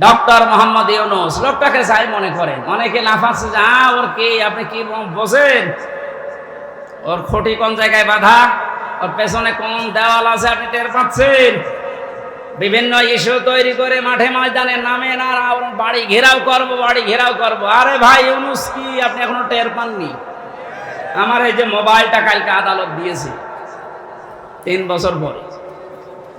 Doctor Mohammad Yunus, লোকটাকে চাই মনে করেন অনেকে লাফাচ্ছে যে আ ওর কি, আপনি কি বোঝেন ওর খুঁটি কোন জায়গায় বাঁধা? ওর পেছনে কোন দেওয়াল আছে আপনি টের পাচ্ছেন? বিভিন্ন ইস্যু তৈরি করে মাঠে ময়দানে নামে না বাড়ি ঘেরাও করব, বাড়ি ঘেরাও করব। আরে ভাই, ইউনুস কি? আপনি এখনও টের পাননি? আমার এই যে মোবাইলটা কালকে আদালত দিয়েছে, তিন বছর পরে।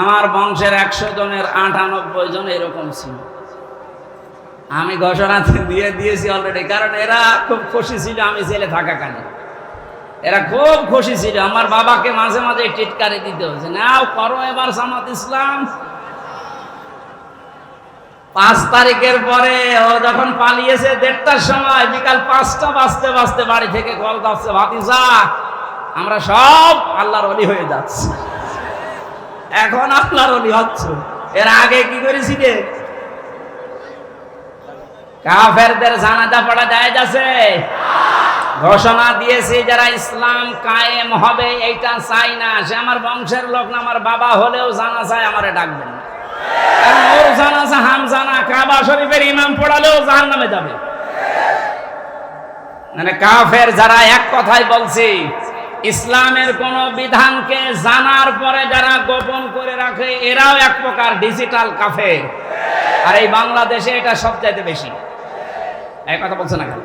আমার বংশের একশো জনের আটানব্বই জন এরকম ছিল। আমি ঘোষণা দিয়ে দিয়েছি অলরেডি কারণ এরা খুব খুশি ছিল আমি জেলে থাকাকালীন এরা খুব খুশি ছিল। আমার বাবাকে মাঝে মাঝে টিটকারি দিতে হয়েছে। নাও করো এবার জামাত ইসলাম। পাঁচ তারিখের পরে ও যখন পালিয়েছে দেড়টার সময়, বিকাল পাঁচটা বাজতে বাজতে বাড়ি থেকে কল যাচ্ছে ভাতিজা, আমরা সব আল্লাহর অলি হয়ে যাচ্ছি। এখন আল্লাহর অলি হচ্ছে এর আগে কি করেছিলে? কাফেরদের জানাজা পড়া যায় যাচ্ছে ঘোষণা দিয়েছে যারা ইসলাম কায়েম হবে, এইটা চাই না। সে আমার বংশের লোক না, আমার বাবা হলেও জানা চায় আমারে ডাকবেন না। কারণ ওর জানাজা হাম জানা কাবা শরীফের ইমাম পড়ালেও জাহান নামে যাবে। মানে কাফের যারা এক কথাই বলছে ইসলামের কোন বিধানকে জানার পরে যারা গোপন করে রাখে, এরাও এক প্রকার ডিজিটাল কাফে আর এই বাংলাদেশে এটা সবচাইতে বেশি। এক কথা বলছে না কেন?